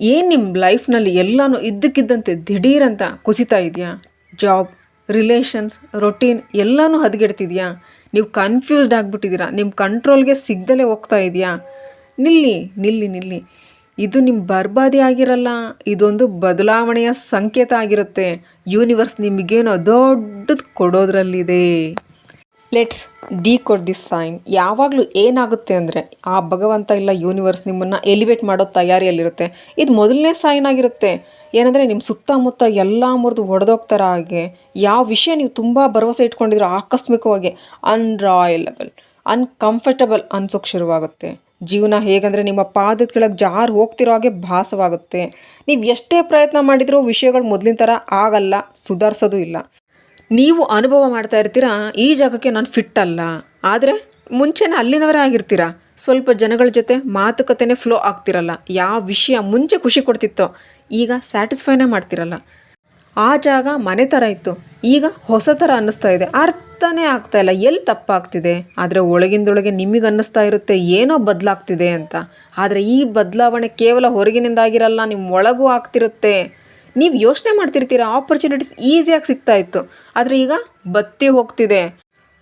ಏನು ನಿಮ್ಮ ಲೈಫ್ನಲ್ಲಿ ಎಲ್ಲನೂ ಇದ್ದಕ್ಕಿದ್ದಂತೆ ದಿಢೀರಂತ ಕುಸಿತಾ ಇದೆಯಾ? ಜಾಬ್, ರಿಲೇಷನ್ಸ್, ರೊಟೀನ್ ಎಲ್ಲನೂ ಹದಗೆಡ್ತಿದೆಯಾ? ನೀವು ಕನ್ಫ್ಯೂಸ್ಡ್ ಆಗಿಬಿಟ್ಟಿದ್ದೀರಾ? ನಿಮ್ಮ ಕಂಟ್ರೋಲ್ಗೆ ಸಿಗ್ದಲೇ ಹೋಗ್ತಾ ಇದೆಯಾ? ನಿಲ್ಲಿ ನಿಲ್ಲಿ ನಿಲ್ಲಿ. ಇದು ನಿಮ್ಮ ಬರ್ಬಾದಿ ಆಗಿರಲ್ಲ, ಇದೊಂದು ಬದಲಾವಣೆಯ ಸಂಕೇತ ಆಗಿರುತ್ತೆ. ಯೂನಿವರ್ಸ್ ನಿಮಗೇನೋ ದೊಡ್ಡದು ಕೊಡೋದ್ರಲ್ಲಿದೆ. Let's decode this sign ಯಾವಾಗಲೂ ಏನಾಗುತ್ತೆ ಅಂದರೆ, ಆ ಭಗವಂತ ಇಲ್ಲ ಯೂನಿವರ್ಸ್ ನಿಮ್ಮನ್ನು ಎಲಿವೇಟ್ ಮಾಡೋ ತಯಾರಿಯಲ್ಲಿರುತ್ತೆ. ಇದು ಮೊದಲನೇ ಸೈನ್ ಆಗಿರುತ್ತೆ. ಏನಂದರೆ ನಿಮ್ಮ ಸುತ್ತಮುತ್ತ ಎಲ್ಲ ಮುರಿದು ಒಡೆದೋಗ್ತಾರ ಹಾಗೆ, ಯಾವ ವಿಷಯ ನೀವು ತುಂಬ ಭರವಸೆ ಇಟ್ಕೊಂಡಿದ್ರು ಆಕಸ್ಮಿಕವಾಗಿ ಅನ್ರಾಯಲಬಲ್ ಅನ್ಕಂಫರ್ಟಬಲ್ ಅನ್ಸೋಕ್ಕೆ ಶುರುವಾಗುತ್ತೆ. ಜೀವನ ಹೇಗಂದರೆ, ನಿಮ್ಮ ಪಾದದ ಕೆಳಗೆ ಜಾರು ಹೋಗ್ತಿರೋ ಹಾಗೆ ಭಾಸವಾಗುತ್ತೆ. ನೀವು ಎಷ್ಟೇ ಪ್ರಯತ್ನ ಮಾಡಿದರೂ ವಿಷಯಗಳು ಮೊದಲಿನ ಥರ ಆಗಲ್ಲ, ಸುಧಾರಿಸೋದು ಇಲ್ಲ. ನೀವು ಅನುಭವ ಮಾಡ್ತಾ ಇರ್ತೀರಾ? ಈ ಜಾಗಕ್ಕೆ ನಾನು ಫಿಟ್ ಅಲ್ಲ. ಆದರೆ ಮುಂಚೆನೇ ಅಲ್ಲಿನವರೇ ಆಗಿರ್ತೀರಾ? ಸ್ವಲ್ಪ ಜನಗಳ ಜೊತೆ ಮಾತುಕತೆನೇ ಫ್ಲೋ ಆಗ್ತಿರಲ್ಲ. ಯಾವ ವಿಷಯ ಮುಂಚೆ ಖುಷಿ ಕೊಡ್ತಿತ್ತೋ, ಈಗ ಸ್ಯಾಟಿಸ್ಫೈನೇ ಮಾಡ್ತಿರಲ್ಲ. ಆ ಜಾಗ ಮನೆ ಥರ ಇತ್ತು. ಈಗ ಹೊಸ ಥರ ಅನ್ನಿಸ್ತಾ ಇದೆ. ಅರ್ಥನೇ ಆಗ್ತಾ ಇಲ್ಲ. ಎಲ್ಲಿ ತಪ್ಪಾಗ್ತಿದೆ? ಆದರೆ ಒಳಗಿಂದೊಳಗೆ ನಿಮಗೆ ಅನ್ನಿಸ್ತಾ ಇರುತ್ತೆ, ಏನೋ ಬದಲಾಗ್ತಿದೆ ಅಂತ. ಆದರೆ ಈ ಬದಲಾವಣೆ ಕೇವಲ ಹೊರಗಿನಿಂದ ಆಗಿರಲ್ಲ ನಿಮ್ಮ ಒಳಗೂ ಆಗ್ತಿರುತ್ತೆ. ನೀವು ಯೋಚನೆ ಮಾಡ್ತಿರ್ತೀರ ಆಪರ್ಚುನಿಟೀಸ್ ಈಸಿಯಾಗಿ ಸಿಗ್ತಾ ಇತ್ತು. ಆದರೆ ಈಗ ಬತ್ತಿ ಹೋಗ್ತಿದೆ.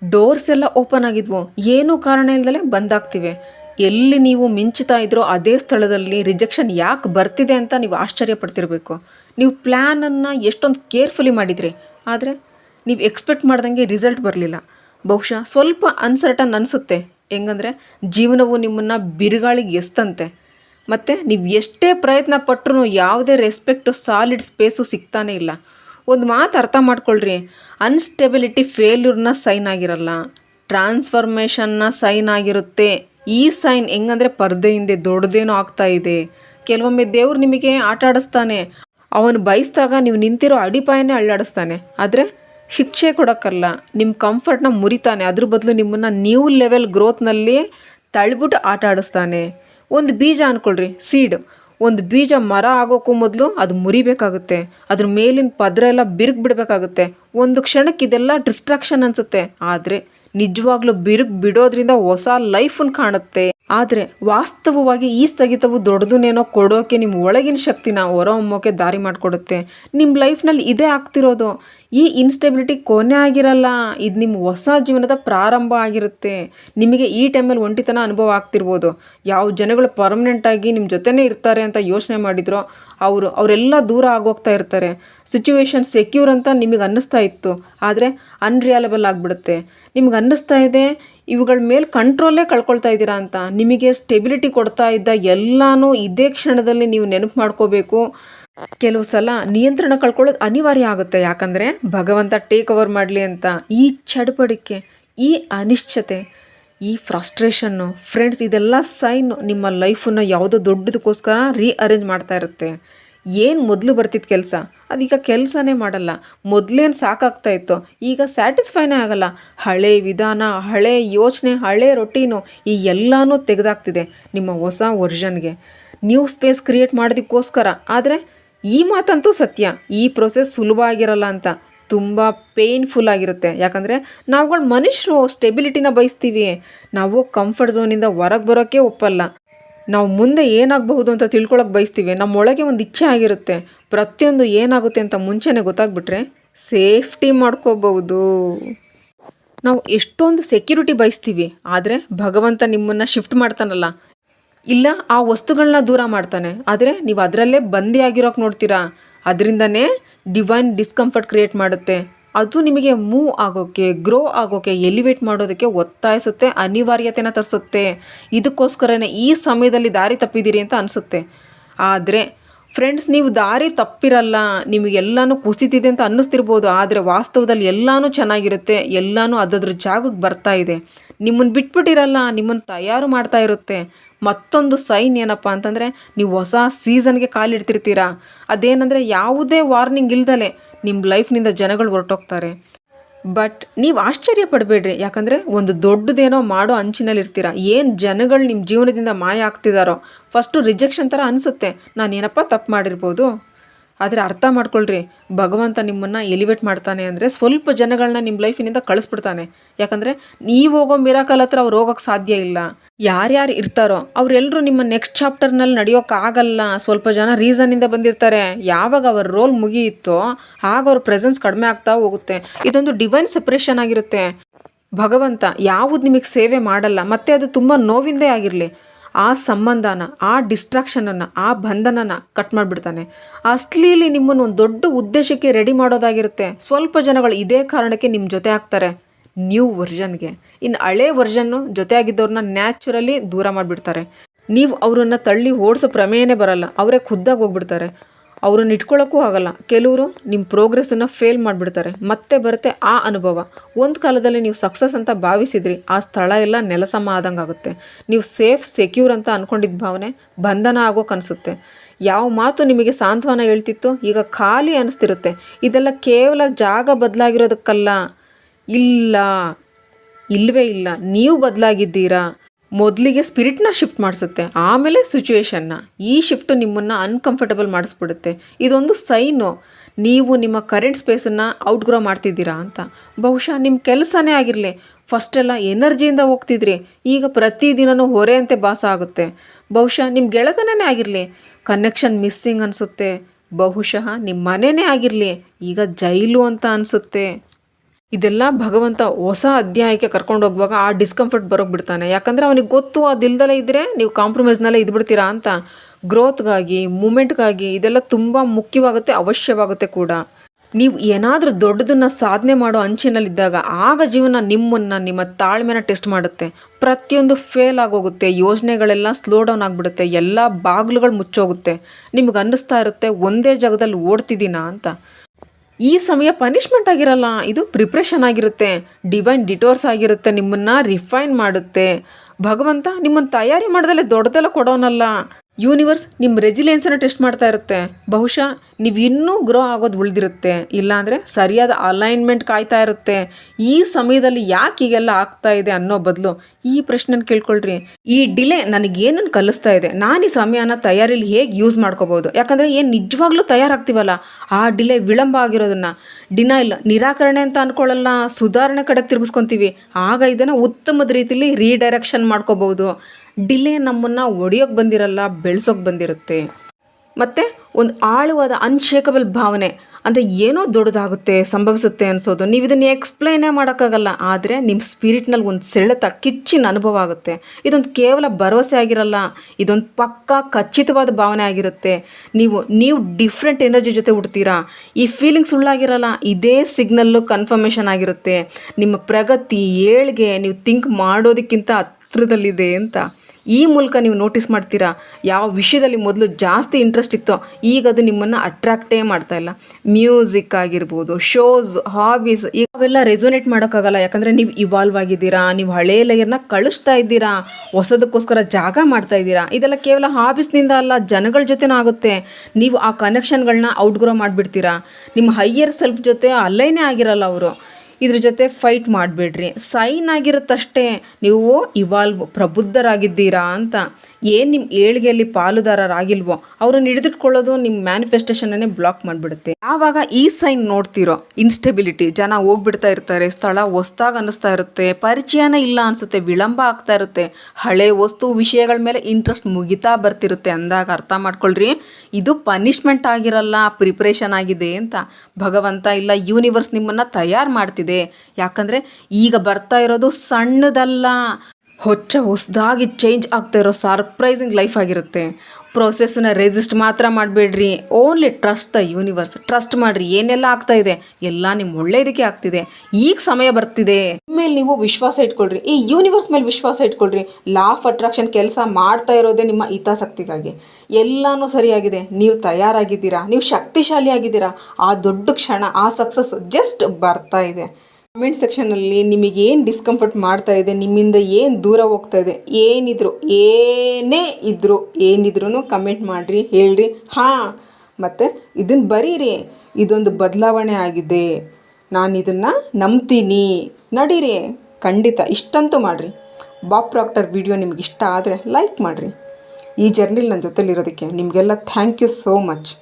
ಡೋರ್ಸ್ ಎಲ್ಲ ಓಪನ್ ಆಗಿದ್ವು. ಏನೂ ಕಾರಣ ಇಲ್ದಲೆ ಬಂದಾಗ್ತಿವೆ. ಎಲ್ಲಿ ನೀವು ಮಿಂಚುತ್ತಾ ಇದ್ರೋ ಅದೇ ಸ್ಥಳದಲ್ಲಿ ರಿಜೆಕ್ಷನ್ ಯಾಕೆ ಬರ್ತಿದೆ ಅಂತ ನೀವು ಆಶ್ಚರ್ಯ ಪಡ್ತಿರ್ಬೇಕು. ನೀವು ಪ್ಲ್ಯಾನನ್ನು ಎಷ್ಟೊಂದು ಕೇರ್ಫುಲಿ ಮಾಡಿದ್ರಿ. ಆದರೆ ನೀವು ಎಕ್ಸ್ಪೆಕ್ಟ್ ಮಾಡ್ದಂಗೆ ರಿಸಲ್ಟ್ ಬರಲಿಲ್ಲ. ಬಹುಶಃ ಸ್ವಲ್ಪ ಅನ್ಸರ್ಟನ್ ಅನಿಸುತ್ತೆ. ಹೆಂಗಂದರೆ ಜೀವನವು ನಿಮ್ಮನ್ನು ಬಿರುಗಾಳಿಗೆ ಎಸ್ತಂತೆ. ಮತ್ತು ನೀವು ಎಷ್ಟೇ ಪ್ರಯತ್ನ ಪಟ್ಟರು ಯಾವುದೇ ರೆಸ್ಪೆಕ್ಟು ಸಾಲಿಡ್ ಸ್ಪೇಸು ಸಿಗ್ತಾನೆ ಇಲ್ಲ. ಒಂದು ಮಾತು ಅರ್ಥ ಮಾಡ್ಕೊಳ್ರಿ. ಅನ್ಸ್ಟೆಬಿಲಿಟಿ ಫೇಲ್ಯೂರ್ನ ಸೈನ್ ಆಗಿರಲ್ಲ. ಟ್ರಾನ್ಸ್ಫಾರ್ಮೇಷನ್ನ ಸೈನ್ ಆಗಿರುತ್ತೆ. ಈ ಸೈನ್ ಹೆಂಗಂದರೆ ಪರ್ದೆ ಹಿಂದೆ ದೊಡ್ಡದೇನೋ ಆಗ್ತಾ ಇದೆ. ಕೆಲವೊಮ್ಮೆ ದೇವ್ರು ನಿಮಗೆ ಆಟ ಆಡಿಸ್ತಾನೆ. ಅವನು ಬಯಸಿದಾಗ ನೀವು ನಿಂತಿರೋ ಅಡಿಪಾಯನೇ ಅಳ್ಳಾಡಿಸ್ತಾನೆ. ಆದರೆ ಶಿಕ್ಷೆ ಕೊಡೋಕ್ಕಲ್ಲ. ನಿಮ್ಮ ಕಂಫರ್ಟ್ನ ಮುರಿತಾನೆ. ಅದ್ರ ಬದಲು ನಿಮ್ಮನ್ನು ನ್ಯೂ ಲೆವೆಲ್ ಗ್ರೋತ್ನಲ್ಲಿ ತಳ್ಬಿಟ್ಟು ಆಟ ಆಡಿಸ್ತಾನೆ. ಒಂದು ಬೀಜ ಅಂದ್ಕೊಳ್ರಿ ಸೀಡ್ ಒಂದು ಬೀಜ ಮರ ಆಗೋಕ್ಕೂ ಮೊದಲು ಅದು ಮುರಿಬೇಕಾಗುತ್ತೆ. ಅದ್ರ ಮೇಲಿನ ಪದರ ಎಲ್ಲ ಬಿರುಕು ಬಿಡಬೇಕಾಗುತ್ತೆ. ಒಂದು ಕ್ಷಣಕ್ಕೆ ಇದೆಲ್ಲ ಡಿಸ್ಟ್ರಾಕ್ಷನ್ ಅನಿಸುತ್ತೆ. ಆದರೆ ನಿಜವಾಗ್ಲೂ ಬಿರುಕು ಬಿಡೋದ್ರಿಂದ ಹೊಸ ಲೈಫನ್ನು ಕಾಣುತ್ತೆ. ಆದರೆ ವಾಸ್ತವವಾಗಿ ಈ ಸ್ಥಗಿತವು ದೊಡ್ಡದನ್ನೇನೋ ಕೊಡೋಕೆ ನಿಮ್ಮ ಒಳಗಿನ ಶಕ್ತಿನ ಹೊರಹೊಮ್ಮೋಕೆ ದಾರಿ ಮಾಡಿಕೊಡುತ್ತೆ. ನಿಮ್ಮ ಲೈಫ್ನಲ್ಲಿ ಇದೇ ಆಗ್ತಿರೋದು. ಈ ಇನ್ಸ್ಟೆಬಿಲಿಟಿ ಕೊನೆ ಆಗಿರಲ್ಲ. ಇದು ನಿಮ್ಮ ಹೊಸ ಜೀವನದ ಪ್ರಾರಂಭ ಆಗಿರುತ್ತೆ. ನಿಮಗೆ ಈ ಟೈಮಲ್ಲಿ ಒಂಟಿತನ ಅನುಭವ ಆಗ್ತಿರ್ಬೋದು. ಯಾವ ಜನಗಳು ಪರ್ಮನೆಂಟಾಗಿ ನಿಮ್ಮ ಜೊತೆನೇ ಇರ್ತಾರೆ ಅಂತ ಯೋಚನೆ ಮಾಡಿದ್ರು, ಅವರು, ಅವರೆಲ್ಲ ದೂರ ಆಗೋಗ್ತಾ ಇರ್ತಾರೆ. ಸಿಚುವೇಶನ್ ಸೆಕ್ಯೂರ್ ಅಂತ ನಿಮಗೆ ಅನ್ನಿಸ್ತಾ ಇತ್ತು. ಆದರೆ ಅನ್ರಿಯಲಬಲ್ ಆಗಿಬಿಡುತ್ತೆ. ನಿಮ್ಗೆ ಅನ್ನಿಸ್ತಾ ಇದೆ? ಇವುಗಳ ಮೇಲೆ ಕಂಟ್ರೋಲೇ ಕಳ್ಕೊಳ್ತಾ ಇದ್ದೀರಾ ಅಂತ. ನಿಮಗೆ ಸ್ಟೆಬಿಲಿಟಿ ಕೊಡ್ತಾ ಇದ್ದ ಎಲ್ಲನೂ ಇದೇ ಕ್ಷಣದಲ್ಲಿ ನೀವು ನೆನಪು ಮಾಡ್ಕೋಬೇಕು. ಕೆಲವು ಸಲ ನಿಯಂತ್ರಣ ಕಳ್ಕೊಳ್ಳೋದು ಅನಿವಾರ್ಯ ಆಗುತ್ತೆ. ಯಾಕಂದರೆ ಭಗವಂತ ಟೇಕ್ ಓವರ್ ಮಾಡಲಿ ಅಂತ ಈ ಚಡಪಡಿಕೆ, ಈ ಅನಿಶ್ಚತೆ, ಈ ಫ್ರಸ್ಟ್ರೇಷನ್ನು ಫ್ರೆಂಡ್ಸ್ ಇದೆಲ್ಲ ಸೈನ್ ನಿಮ್ಮ ಲೈಫನ್ನು ಯಾವುದೋ ದೊಡ್ಡದಕ್ಕೋಸ್ಕರ ರೀಅರೇಂಜ್ ಮಾಡ್ತಾ ಇರುತ್ತೆ. ಏನು ಮೊದಲು ಬರ್ತಿತ್ತು ಕೆಲಸ? ಅದೀಗ ಕೆಲಸನೇ ಮಾಡಲ್ಲ. ಮೊದಲೇನು ಸಾಕಾಗ್ತಾ ಇತ್ತು? ಈಗ ಸ್ಯಾಟಿಸ್ಫೈನೇ ಆಗಲ್ಲ. ಹಳೆ ವಿಧಾನ, ಹಳೆ ಯೋಚನೆ, ಹಳೆ ರೊಟೀನು ಈ ಎಲ್ಲನೂ ತೆಗೆದಾಗ್ತಿದೆ ನಿಮ್ಮ ಹೊಸ ವರ್ಷನ್ಗೆ. ನ್ಯೂ ಸ್ಪೇಸ್ ಕ್ರಿಯೇಟ್ ಮಾಡೋದಕ್ಕೋಸ್ಕರ. ಆದರೆ ಈ ಮಾತಂತೂ ಸತ್ಯ. ಈ ಪ್ರೊಸೆಸ್ ಸುಲಭ ಆಗಿರಲ್ಲ ಅಂತ. ತುಂಬ ಪೇನ್ಫುಲ್ ಆಗಿರುತ್ತೆ. ಯಾಕಂದರೆ ನಾವುಗಳು ಮನುಷ್ಯರು ಸ್ಟೆಬಿಲಿಟಿನ ಬಯಸ್ತೀವಿ. ನಾವು ಕಂಫರ್ಟ್ ಝೋನಿಂದ ಹೊರಗೆ ಬರೋಕ್ಕೆ ಒಪ್ಪಲ್ಲ. ನಾವು ಮುಂದೆ ಏನಾಗಬಹುದು ಅಂತ ತಿಳ್ಕೊಳಕ್ಕೆ ಬಯಸ್ತೀವಿ. ನಮ್ಮೊಳಗೆ ಒಂದು ಇಚ್ಛೆ ಆಗಿರುತ್ತೆ. ಪ್ರತಿಯೊಂದು ಏನಾಗುತ್ತೆ ಅಂತ ಮುಂಚೆನೇ ಗೊತ್ತಾಗ್ಬಿಟ್ರೆ ಸೇಫ್ಟಿ ಮಾಡ್ಕೋಬಹುದು. ನಾವು ಎಷ್ಟೊಂದು ಸೆಕ್ಯೂರಿಟಿ ಬಯಸ್ತೀವಿ, ಆದರೆ ಭಗವಂತ ನಿಮ್ಮನ್ನು ಶಿಫ್ಟ್ ಮಾಡ್ತಾನಲ್ಲ. ಇಲ್ಲ, ಆ ವಸ್ತುಗಳನ್ನ ದೂರ ಮಾಡ್ತಾನೆ. ಆದರೆ ನೀವು ಅದರಲ್ಲೇ ಬಂದಿ ಆಗಿರೋಕೆ ನೋಡ್ತೀರಾ? ಅದರಿಂದನೇ ಡಿವೈನ್ ಡಿಸ್ಕಂಫರ್ಟ್ ಕ್ರಿಯೇಟ್ ಮಾಡುತ್ತೆ. ಅದು ನಿಮಗೆ ಮೂವ್ ಆಗೋಕ್ಕೆ ಗ್ರೋ ಆಗೋಕ್ಕೆ ಎಲಿವೇಟ್ ಮಾಡೋದಕ್ಕೆ ಒತ್ತಾಯಿಸುತ್ತೆ, ಅನಿವಾರ್ಯತೆನ ತರಿಸುತ್ತೆ. ಇದಕ್ಕೋಸ್ಕರನೇ ಈ ಸಮಯದಲ್ಲಿ ದಾರಿ ತಪ್ಪಿದ್ದೀರಿ ಅಂತ ಅನಿಸುತ್ತೆ. ಆದರೆ ಫ್ರೆಂಡ್ಸ್ ನೀವು ದಾರಿ ತಪ್ಪಿರಲ್ಲ, ನಿಮಗೆಲ್ಲನೂ ಕುಸಿತಿದೆ ಅಂತ ಅನ್ನಿಸ್ತಿರ್ಬೋದು, ಆದರೆ ವಾಸ್ತವದಲ್ಲಿ ಎಲ್ಲನೂ ಚೆನ್ನಾಗಿರುತ್ತೆ, ಎಲ್ಲನೂ ಅದದ್ರ ಜಾಗಕ್ಕೆ ಬರ್ತಾ ಇದೆ. ನಿಮ್ಮನ್ನು ಬಿಟ್ಬಿಟ್ಟಿರಲ್ಲ ನಿಮ್ಮನ್ನು ತಯಾರು ಮಾಡ್ತಾ ಇರುತ್ತೆ. ಮತ್ತೊಂದು ಸೈನ್ ಏನಪ್ಪ ಅಂತಂದರೆ, ನೀವು ಹೊಸ ಸೀಸನ್ಗೆ ಕಾಲಿಡ್ತಿರ್ತೀರಾ. ಅದೇನಂದರೆ ಯಾವುದೇ ವಾರ್ನಿಂಗ್ ಇಲ್ದಲೆ ನಿಮ್ಮ ಲೈಫ್ನಿಂದ ಜನಗಳು ಹೊರಟೋಗ್ತಾರೆ. ಬಟ್ ನೀವು ಆಶ್ಚರ್ಯ ಪಡಬೇಡ್ರಿ, ಯಾಕಂದರೆ ಒಂದು ದೊಡ್ಡದೇನೋ ಮಾಡೋ ಅಂಚಿನಲ್ಲಿರ್ತೀರ, ಏನು ಜನಗಳು ನಿಮ್ಮ ಜೀವನದಿಂದ ಮಾಯ ಆಗ್ತಿದ್ದಾರೋ ಫಸ್ಟು ರಿಜೆಕ್ಷನ್ ಥರ ಅನಿಸುತ್ತೆ. ನಾನು ಏನಪ್ಪ ತಪ್ಪು ಮಾಡಿರ್ಬೋದು? ಆದರೆ ಅರ್ಥ ಮಾಡ್ಕೊಳ್ರಿ, ಭಗವಂತ ನಿಮ್ಮನ್ನು ಎಲಿವೇಟ್ ಮಾಡ್ತಾನೆ ಅಂದರೆ ಸ್ವಲ್ಪ ಜನಗಳನ್ನ ನಿಮ್ಮ ಲೈಫಿನಿಂದ ಕಳಿಸ್ಬಿಡ್ತಾನೆ. ಯಾಕಂದರೆ ನೀವು ಹೋಗೋ ಮಿರಾಕಲ್ ಹತ್ರ ಅವ್ರು ಹೋಗೋಕೆ ಸಾಧ್ಯ ಇಲ್ಲ. ಯಾರ್ಯಾರು ಇರ್ತಾರೋ ಅವರೆಲ್ಲರೂ ನಿಮ್ಮ ನೆಕ್ಸ್ಟ್ ಚಾಪ್ಟರ್ನಲ್ಲಿ ನಡೆಯೋಕ್ಕಾಗಲ್ಲ ಸ್ವಲ್ಪ ಜನ ರೀಸನಿಂದ ಬಂದಿರ್ತಾರೆ. ಯಾವಾಗ ಅವ್ರ ರೋಲ್ ಮುಗಿಯಿತ್ತೋ ಆಗ ಅವ್ರ ಪ್ರೆಸೆನ್ಸ್ ಕಡಿಮೆ ಆಗ್ತಾ ಹೋಗುತ್ತೆ. ಇದೊಂದು ಡಿವೈನ್ ಸಪ್ರೇಷನ್ ಆಗಿರುತ್ತೆ. ಭಗವಂತ ಯಾವುದು ನಿಮಗೆ ಸೇವೆ ಮಾಡಲ್ಲ. ಮತ್ತೆ ಅದು ತುಂಬ ನೋವಿಂದೇ ಆಗಿರಲಿ. ಆ ಸಂಬಂಧನ, ಆ ಡಿಸ್ಟ್ರಾಕ್ಷನನ್ನು ಆ ಬಂಧನನ ಕಟ್ ಮಾಡಿಬಿಡ್ತಾನೆ. ಅಸ್ಲೀಲಿ ನಿಮ್ಮನ್ನು ಒಂದು ದೊಡ್ಡ ಉದ್ದೇಶಕ್ಕೆ ರೆಡಿ ಮಾಡೋದಾಗಿರುತ್ತೆ. ಸ್ವಲ್ಪ ಜನಗಳು ಇದೇ ಕಾರಣಕ್ಕೆ ನಿಮ್ಮ ಜೊತೆ ಆಗ್ತಾರೆ. ನ್ಯೂ ವರ್ಷನ್ಗೆ ಇನ್ನು ಹಳೇ ವರ್ಷನ್ನು ಜೊತೆಯಾಗಿದ್ದವ್ರನ್ನ ನ್ಯಾಚುರಲಿ ದೂರ ಮಾಡಿಬಿಡ್ತಾರೆ. ನೀವು ಅವರನ್ನು ತಳ್ಳಿ ಓಡಿಸೋ ಪ್ರಮೇಯನೇ ಬರಲ್ಲ. ಅವರೇ ಖುದ್ದಾಗಿ ಹೋಗ್ಬಿಡ್ತಾರೆ. ಅವ್ರನ್ನ ಇಟ್ಕೊಳ್ಳೋಕ್ಕೂ ಆಗಲ್ಲ. ಕೆಲವರು ನಿಮ್ಮ ಪ್ರೋಗ್ರೆಸ್ಸನ್ನು ಫೇಲ್ ಮಾಡಿಬಿಡ್ತಾರೆ. ಮತ್ತೆ ಬರುತ್ತೆ ಆ ಅನುಭವ. ಒಂದು ಕಾಲದಲ್ಲಿ ನೀವು ಸಕ್ಸಸ್ ಅಂತ ಭಾವಿಸಿದ್ರಿ, ಆ ಸ್ಥಳ ಎಲ್ಲ ನೆಲಸಮ ಆದಂಗೆ ಆಗುತ್ತೆ. ನೀವು ಸೇಫ್ ಸೆಕ್ಯೂರ್ ಅಂತ ಅಂದ್ಕೊಂಡಿದ್ದ ಭಾವನೆ ಬಂಧನ ಆಗೋ ಕನಿಸುತ್ತೆ. ಯಾವ ಮಾತು ನಿಮಗೆ ಸಾಂತ್ವನ ಹೇಳ್ತಿತ್ತು, ಈಗ ಖಾಲಿ ಅನಿಸ್ತಿರುತ್ತೆ. ಇದೆಲ್ಲ ಕೇವಲ ಜಾಗ ಬದಲಾಗಿರೋದಕ್ಕಲ್ಲ. ಇಲ್ಲ. ಇಲ್ಲವೇ ಇಲ್ಲ. ನೀವು ಬದಲಾಗಿದ್ದೀರಾ? ಮೊದಲಿಗೆ ಸ್ಪಿರಿಟ್ನ ಶಿಫ್ಟ್ ಮಾಡಿಸುತ್ತೆ. ಆಮೇಲೆ ಸಿಚುವೇಶನ್ನ ಈ ಶಿಫ್ಟು ನಿಮ್ಮನ್ನು ಅನ್ಕಂಫರ್ಟಬಲ್ ಮಾಡಿಸ್ಬಿಡುತ್ತೆ. ಇದೊಂದು ಸೈನು ನೀವು ನಿಮ್ಮ ಕರೆಂಟ್ ಸ್ಪೇಸನ್ನು ಔಟ್ಗ್ರೋ ಮಾಡ್ತಿದ್ದೀರಾ ಅಂತ. ಬಹುಶಃ ನಿಮ್ಮ ಕೆಲಸನೇ ಆಗಿರಲಿ. ಫಸ್ಟೆಲ್ಲ ಎನರ್ಜಿಯಿಂದ ಹೋಗ್ತಿದ್ರಿ. ಈಗ ಪ್ರತಿದಿನವೂ ಹೊರೆಯಂತೆ ಭಾಸ ಆಗುತ್ತೆ. ಬಹುಶಃ ನಿಮ್ಮ ಗೆಳೆತನೇ ಆಗಿರಲಿ. ಕನೆಕ್ಷನ್ ಮಿಸ್ಸಿಂಗ್ ಅನಿಸುತ್ತೆ. ಬಹುಶಃ ನಿಮ್ಮ ಮನೆಯೇ ಆಗಿರಲಿ. ಈಗ ಜೈಲು ಅಂತ ಅನಿಸುತ್ತೆ. ಇದೆಲ್ಲ ಭಗವಂತ ಹೊಸ ಅಧ್ಯಾಯಕ್ಕೆ ಕರ್ಕೊಂಡು ಹೋಗುವಾಗ ಆ ಡಿಸ್ಕಂಫರ್ಟ್ ಬರೋಕೆ ಬಿಡ್ತಾನೆ. ಯಾಕಂದರೆ ಅವನಿಗೆ ಗೊತ್ತು ಅದಿಲ್ದಲೇ ಇದ್ದರೆ ನೀವು ಕಾಂಪ್ರಮೈಸ್ನಲ್ಲೇ ಇದ್ಬಿಡ್ತೀರಾ ಅಂತ. ಗ್ರೋತ್ಗಾಗಿ ಮೂಮೆಂಟ್ಗಾಗಿ ಇದೆಲ್ಲ ತುಂಬ ಮುಖ್ಯವಾಗುತ್ತೆ, ಅವಶ್ಯವಾಗುತ್ತೆ ಕೂಡ. ನೀವು ಏನಾದರೂ ದೊಡ್ಡದನ್ನು ಸಾಧನೆ ಮಾಡೋ ಅಂಚಿನಲ್ಲಿದ್ದಾಗ ಆಗ ಜೀವನ ನಿಮ್ಮನ್ನು, ನಿಮ್ಮ ತಾಳ್ಮೆನ ಟೆಸ್ಟ್ ಮಾಡುತ್ತೆ. ಪ್ರತಿಯೊಂದು ಫೇಲ್ ಆಗೋಗುತ್ತೆ, ಯೋಜನೆಗಳೆಲ್ಲ ಸ್ಲೋ ಡೌನ್ ಆಗಿಬಿಡುತ್ತೆ, ಎಲ್ಲ ಬಾಗಿಲುಗಳು ಮುಚ್ಚೋಗುತ್ತೆ. ನಿಮ್ಗೆ ಅನ್ನಿಸ್ತಾ ಇರುತ್ತೆ, ಒಂದೇ ಜಾಗದಲ್ಲಿ ಓಡ್ತಿದ್ದೀನಾ ಅಂತ. ಈ ಸಮಯ ಪನಿಷ್ಮೆಂಟ್ ಆಗಿರಲ್ಲ, ಇದು ಪ್ರಿಪ್ರೇಷನ್ ಆಗಿರುತ್ತೆ. ಡಿವೈನ್ ಡಿಟೋರ್ಸ್ ಆಗಿರುತ್ತೆ, ನಿಮ್ಮನ್ನು ರಿಫೈನ್ ಮಾಡುತ್ತೆ. ಭಗವಂತ ನಿಮ್ಮನ್ನು ತಯಾರಿ ಮಾಡಿದಲ್ಲೇ ದೊಡ್ಡದೆಲ್ಲ ಕೊಡೋನಲ್ಲ. ಯೂನಿವರ್ಸ್ ನಿಮ್ಮ ರೆಜಿಲೆನ್ಸನ್ನು ಟೆಸ್ಟ್ ಮಾಡ್ತಾ ಇರುತ್ತೆ. ಬಹುಶಃ ನೀವು ಇನ್ನೂ ಗ್ರೋ ಆಗೋದು ಉಳಿದಿರುತ್ತೆ. ಇಲ್ಲಾಂದರೆ ಸರಿಯಾದ ಅಲೈನ್ಮೆಂಟ್ ಕಾಯ್ತಾ ಇರುತ್ತೆ. ಈ ಸಮಯದಲ್ಲಿ ಯಾಕೆ ಹೀಗೆಲ್ಲ ಆಗ್ತಾ ಇದೆ ಅನ್ನೋ ಬದಲು ಈ ಪ್ರಶ್ನೆನ ಕೇಳ್ಕೊಳ್ರಿ. ಈ ಡಿಲೇ ನನಗೇನನ್ನು ಕಲಿಸ್ತಾ ಇದೆ. ನಾನು ಈ ಸಮಯನ ತಯಾರಿಲಿ ಹೇಗೆ ಯೂಸ್ ಮಾಡ್ಕೋಬೋದು. ಯಾಕಂದರೆ ಏನು ನಿಜವಾಗ್ಲೂ ತಯಾರಾಗ್ತೀವಲ್ಲ? ಆ ಡಿಲೇ ವಿಳಂಬ ಆಗಿರೋದನ್ನು. ಡಿನೈಲ್ ನಿರಾಕರಣೆ ಅಂತ ಅಂದ್ಕೊಳ್ಳಲ್ಲ ಸುಧಾರಣೆ ಕಡೆಗೆ ತಿರುಗಿಸ್ಕೊತೀವಿ. ಆಗ ಇದನ್ನು ಉತ್ತಮದ ರೀತಿಯಲ್ಲಿ ರೀಡೈರೆಕ್ಷನ್ ಮಾಡ್ಕೋಬೋದು. ಡಿಲೇ ನಮ್ಮನ್ನು ಒಡೆಯೋಕೆ ಬಂದಿರಲ್ಲ, ಬೆಳೆಸೋಕೆ ಬಂದಿರುತ್ತೆ. ಮತ್ತು ಒಂದು ಆಳವಾದ ಅನ್ಶೇಕಬಲ್ ಭಾವನೆ, ಅಂದರೆ ಏನೋ ದೊಡ್ಡದಾಗುತ್ತೆ, ಸಂಭವಿಸುತ್ತೆ ಅನಿಸೋದು. ನೀವು ಇದನ್ನು ಎಕ್ಸ್ಪ್ಲೈನೇ ಮಾಡೋಕ್ಕಾಗಲ್ಲ, ಆದರೆ ನಿಮ್ಮ ಸ್ಪಿರಿಟ್ನಲ್ಲಿ ಒಂದು ಸೆಳೆತ, ಕಿಚ್ಚಿನ ಅನುಭವ ಆಗುತ್ತೆ. ಇದೊಂದು ಕೇವಲ ಭರವಸೆ ಆಗಿರಲ್ಲ, ಇದೊಂದು ಪಕ್ಕಾ ಖಚಿತವಾದ ಭಾವನೆ ಆಗಿರುತ್ತೆ. ನೀವು ನೀವು ಡಿಫ್ರೆಂಟ್ ಎನರ್ಜಿ ಜೊತೆ ಹುಡ್ತೀರಾ, ಈ ಫೀಲಿಂಗ್ಸ್ ಸುಳ್ಳಾಗಿರಲ್ಲ ಇದೇ ಸಿಗ್ನಲ್ಲು ಕನ್ಫರ್ಮೇಷನ್ ಆಗಿರುತ್ತೆ. ನಿಮ್ಮ ಪ್ರಗತಿ, ಏಳ್ಗೆ ನೀವು ಥಿಂಕ್ ಮಾಡೋದಕ್ಕಿಂತ ಹತ್ರದಲ್ಲಿದೆ ಅಂತ. ಈ ಮೂಲಕ ನೀವು ನೋಟಿಸ್ ಮಾಡ್ತೀರಾ? ಯಾವ ವಿಷಯದಲ್ಲಿ ಮೊದಲು ಜಾಸ್ತಿ ಇಂಟ್ರೆಸ್ಟ್ ಇತ್ತೋ, ಈಗ ಅದು ನಿಮ್ಮನ್ನು ಅಟ್ರಾಕ್ಟೇ ಮಾಡ್ತಾ ಇಲ್ಲ. ಮ್ಯೂಸಿಕ್ ಆಗಿರ್ಬೋದು ಶೋಸ್ ಹಾಬೀಸ್ ಈಗ ಅವೆಲ್ಲ ರೆಸೊನೇಟ್ ಮಾಡೋಕ್ಕಾಗಲ್ಲ. ಯಾಕಂದರೆ ನೀವು ಇವಾಲ್ವ್ ಆಗಿದ್ದೀರಾ, ನೀವು ಹಳೆಯ ಲೇಯರ್ನ ಕಳಿಸ್ತಾ ಇದ್ದೀರಾ, ಹೊಸದಕ್ಕೋಸ್ಕರ ಜಾಗ ಮಾಡ್ತಾ ಇದ್ದೀರಾ. ಇದೆಲ್ಲ ಕೇವಲ ಹಾಬೀಸ್ನಿಂದ ಅಲ್ಲ, ಜನಗಳ ಜೊತೆನೂ ಆಗುತ್ತೆ. ನೀವು ಆ ಕನೆಕ್ಷನ್ಗಳನ್ನ ಔಟ್ಗ್ರೋ ಮಾಡಿಬಿಡ್ತೀರಾ. ನಿಮ್ಮ ಹೈಯರ್ ಸೆಲ್ಫ್ ಜೊತೆ ಅಲ್ಲೈನೇ ಆಗಿರಲ್ಲ ಅವರು. ಇದ್ರ ಜೊತೆ ಫೈಟ್ ಮಾಡಬೇಡ್ರಿ. ಸೈನ್ ಆಗಿರುತ್ತಷ್ಟೇ ನೀವು ಇವಾಲ್ವ್ ಪ್ರಬುದ್ಧರಾಗಿದ್ದೀರಾ ಅಂತ. ಏನು ನಿಮ್ಮ ಏಳಿಗೆಯಲ್ಲಿ ಪಾಲುದಾರರಾಗಿಲ್ವೋ, ಅವ್ರನ್ನ ಹಿಡಿದಿಟ್ಕೊಳ್ಳೋದು ನಿಮ್ಮ ಮ್ಯಾನಿಫೆಸ್ಟೇಷನನ್ನೇ ಬ್ಲಾಕ್ ಮಾಡಿಬಿಡುತ್ತೆ. ಆವಾಗ ಈ ಸೈನ್ ನೋಡ್ತಿರೋ ಇನ್ಸ್ಟೆಬಿಲಿಟಿ ಜನ ಹೋಗ್ಬಿಡ್ತಾ ಇರ್ತಾರೆ, ಸ್ಥಳ ಹೊಸ್ದಾಗ ಅನ್ನಿಸ್ತಾ ಇರುತ್ತೆ, ಪರಿಚಯನೇ ಇಲ್ಲ ಅನಿಸುತ್ತೆ, ವಿಳಂಬ ಆಗ್ತಾ ಇರುತ್ತೆ, ಹಳೆ ವಸ್ತು ವಿಷಯಗಳ ಮೇಲೆ ಇಂಟ್ರೆಸ್ಟ್ ಮುಗಿತಾ ಬರ್ತಿರುತ್ತೆ ಅಂದಾಗ ಅರ್ಥ ಮಾಡ್ಕೊಳ್ರಿ, ಇದು ಪನಿಷ್ಮೆಂಟ್ ಆಗಿರಲ್ಲ ಪ್ರಿಪ್ರೇಷನ್ ಆಗಿದೆ ಅಂತ. ಭಗವಂತ ಇಲ್ಲ ಯೂನಿವರ್ಸ್ ನಿಮ್ಮನ್ನು ತಯಾರು ಮಾಡ್ತಿದೆ ಯಾಕಂದರೆ ಈಗ ಬರ್ತಾ ಇರೋದು ಸಣ್ಣದಲ್ಲ. ಹೊಚ್ಚ ಹೊಸದಾಗಿ ಚೇಂಜ್ ಆಗ್ತಾ ಇರೋ ಸರ್ಪ್ರೈಸಿಂಗ್ ಲೈಫ್ ಆಗಿರುತ್ತೆ ಪ್ರೊಸೆಸ್ನ ರೆಸಿಸ್ಟ್ ಮಾತ್ರ ಮಾಡಬೇಡ್ರಿ. Only trust the universe trust ಮಾಡಿರಿ, ಏನೆಲ್ಲ ಆಗ್ತಾ ಇದೆ? ಎಲ್ಲ ನಿಮ್ಮ ಒಳ್ಳೆಯದಕ್ಕೆ ಆಗ್ತಿದೆ. ಈಗ ಸಮಯ ಬರ್ತಿದೆ. ಮೇಲೆ ನೀವು ವಿಶ್ವಾಸ ಇಟ್ಕೊಳ್ರಿ. ಈ ಯೂನಿವರ್ಸ್ ಮೇಲೆ ವಿಶ್ವಾಸ ಇಟ್ಕೊಳ್ರಿ. ಲಾ ಆಫ್ ಅಟ್ರಾಕ್ಷನ್ ಕೆಲಸ ಮಾಡ್ತಾ ಇರೋದೇ ನಿಮ್ಮ ಹಿತಾಸಕ್ತಿಗಾಗಿ. ಎಲ್ಲನೂ ಸರಿಯಾಗಿದೆ. ನೀವು ತಯಾರಾಗಿದ್ದೀರಾ? ನೀವು ಶಕ್ತಿಶಾಲಿ ಆಗಿದ್ದೀರಾ ಆ ದೊಡ್ಡ ಕ್ಷಣ, ಆ ಸಕ್ಸಸ್ ಜಸ್ಟ್ ಬರ್ತಾ ಇದೆ. ಕಮೆಂಟ್ ಸೆಕ್ಷನಲ್ಲಿ ನಿಮಗೇನು ಡಿಸ್ಕಂಫರ್ಟ್ ಮಾಡ್ತಾ ಇದೆ, ನಿಮ್ಮಿಂದ ಏನು ದೂರ ಹೋಗ್ತಾ ಇದೆ, ಏನಿದ್ರು, ಏನೇ ಇದ್ರು ಏನಿದ್ರು ಕಮೆಂಟ್ ಮಾಡಿರಿ, ಹೇಳ್ರಿ. ಹಾಂ, ಮತ್ತು ಇದನ್ನು ಬರೀರಿ. ಇದೊಂದು ಬದಲಾವಣೆ ಆಗಿದೆ. ನಾನು ಇದನ್ನು ನಂಬ್ತೀನಿ. ನಡೀರಿ. ಖಂಡಿತ, ಇಷ್ಟಂತೂ ಮಾಡಿರಿ. ಬಾಬ್ ಪ್ರಾಕ್ಟರ್ ವಿಡಿಯೋ ನಿಮ್ಗೆ ಇಷ್ಟ ಆದರೆ ಲೈಕ್ ಮಾಡಿರಿ. ಈ ಜರ್ನಿಲಿ ನನ್ನ ಜೊತೆಲಿರೋದಕ್ಕೆ ನಿಮಗೆಲ್ಲ ಥ್ಯಾಂಕ್ ಯು ಸೋ ಮಚ್